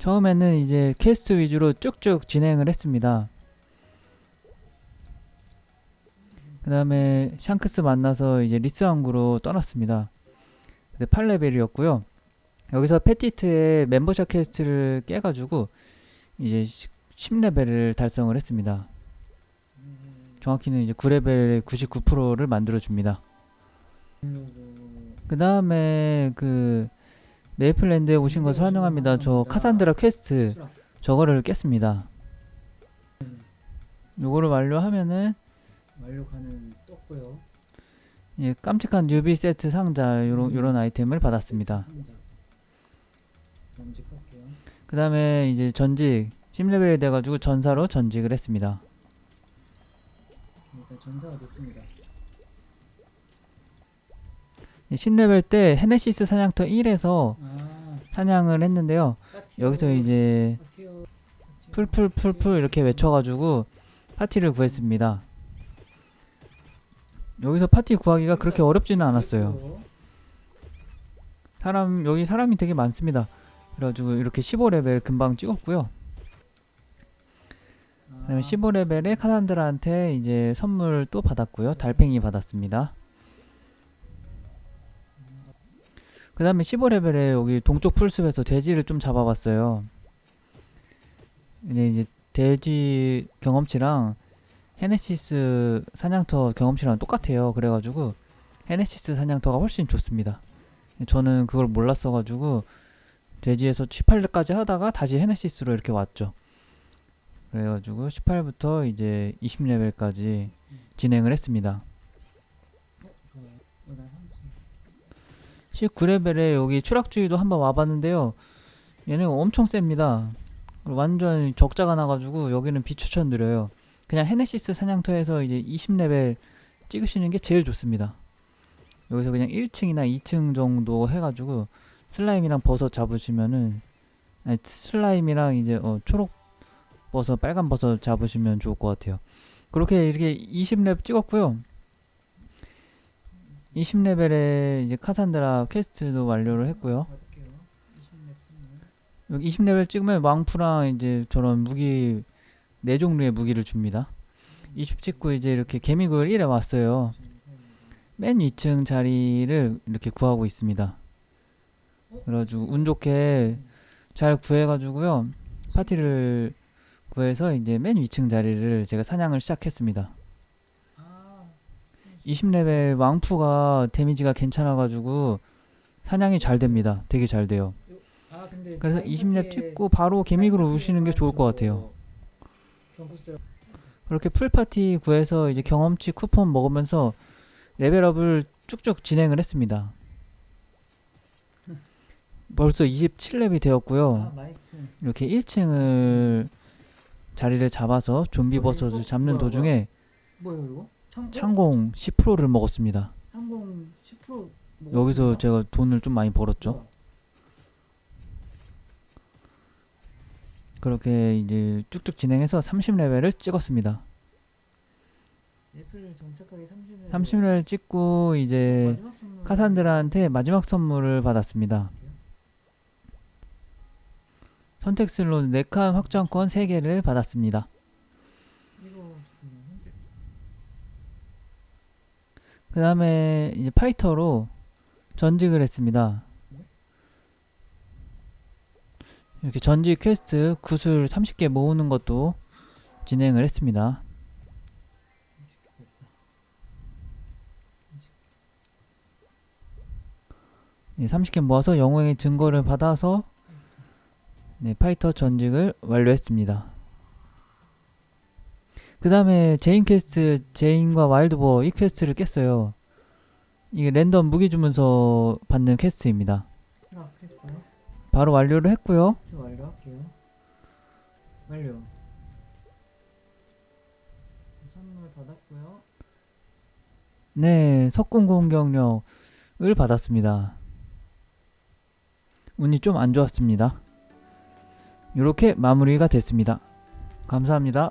처음에는 이제 퀘스트 위주로 쭉쭉 진행을 했습니다. 그 다음에 샹크스 만나서 이제 리스 왕구로 떠났습니다. 그때 8레벨이었고요. 여기서 페티트의 멤버십 퀘스트를 깨가지고 이제 10레벨을 달성을 했습니다. 정확히는 이제 9레벨의 99%를 만들어줍니다. 그 다음에 그 메이플랜드에 오신 것을 환영합니다. 저 카산드라 퀘스트 저거를 깼습니다. 요거를 완료하면은 완료 가는 떴고요. 예, 깜찍한 뉴비 세트 상자 요런 요런 아이템을 받았습니다. 그 다음에 이제 전직 10레벨이 돼가지고 전사로 전직을 했습니다. 일단 전사가 됐습니다. 10레벨 때 헤네시스 사냥터 1에서 아, 사냥을 했는데요. 여기서 이제 풀풀풀풀 이렇게 외쳐가지고 파티를 구했습니다. 여기서 파티 구하기가 그렇게 어렵지는 않았어요. 사람 여기 사람이 되게 많습니다. 그래가지고 이렇게 15레벨 금방 찍었고요. 아, 그다음에 15레벨에 카산드라한테 이제 선물 또 받았고요. 달팽이 받았습니다. 그 다음에 15레벨에 여기 동쪽 풀숲에서 돼지를 좀 잡아봤어요. 근데 이제 돼지 경험치랑 헤네시스 사냥터 경험치랑 똑같아요. 그래가지고 헤네시스 사냥터가 훨씬 좋습니다. 저는 그걸 몰랐어가지고 돼지에서 18까지 하다가 다시 헤네시스로 이렇게 왔죠. 그래가지고 18부터 이제 20레벨까지 진행을 했습니다. 좋아요. 어, 나 30. 19레벨에 여기 추락주의도 한번 와봤는데요. 얘는 엄청 셉니다. 완전 적자가 나가지고 여기는 비추천드려요. 그냥 헤네시스 사냥터에서 이제 20레벨 찍으시는 게 제일 좋습니다. 여기서 그냥 1층이나 2층 정도 해가지고 슬라임이랑 버섯 잡으시면은 아니, 슬라임이랑 이제 어, 초록 버섯, 빨간 버섯 잡으시면 좋을 것 같아요. 그렇게 이렇게 20렙 찍었고요. 20레벨에 이제 카산드라 퀘스트도 완료를 했고요. 받을게요. 20렙 선물. 여기 20레벨 찍으면 왕푸랑 이제 저런 무기 네 종류의 무기를 줍니다. 20 찍고 이제 이렇게 개미굴 1에 왔어요. 맨 위층 자리를 이렇게 구하고 있습니다. 그래가지고 운 좋게 잘 구해가지고요. 파티를 구해서 이제 맨 위층 자리를 제가 사냥을 시작했습니다. 아, 20레벨 왕푸가 데미지가 괜찮아가지고 사냥이 잘 됩니다. 되게 잘 돼요. 아 근데 그래서 사인 20렙 파티에 찍고 바로 개미굴을 우시는 게 좋을 것 같아요. 경쿠스 그렇게 풀파티 구해서 이제 경험치 쿠폰 먹으면서 레벨업을 쭉쭉 진행을 했습니다. 벌써 27렙이 아 되었고요. 마이크. 이렇게 1층을 자리를 잡아서 좀비 어, 버섯을 잡는 도중에? 창공 10%를 먹었습니다. 창공 10% 여기서 먹었습니다. 제가 돈을 좀 많이 벌었죠. 그렇게 이제 쭉쭉 진행해서 30레벨을 찍었습니다. 애플 정착하기 30렙. 30레벨 찍고 이제 마지막 선물. 카산드라한테 마지막 선물을 받았습니다. 선택 슬롯 4칸 확장권 3개를 받았습니다. 이거 잠깐만, 선택. 그 다음에 이제 파이터로 전직을 했습니다. 이렇게 전직 퀘스트 구슬 30개 모으는 것도 진행을 했습니다. 네, 30개 모아서 영웅의 증거를 받아서 네, 파이터 전직을 완료했습니다. 그 다음에 제인 퀘스트, 제인과 와일드보 이 퀘스트를 깼어요. 이게 랜덤 무기 주문서 받는 퀘스트입니다. 트락했고요. 바로 완료를 했고요. 트 완료할게요. 완료. 선물 받았고요. 네, 석궁 공격력을 받았습니다. 운이 좀 안 좋았습니다. 이렇게 마무리가 됐습니다. 감사합니다.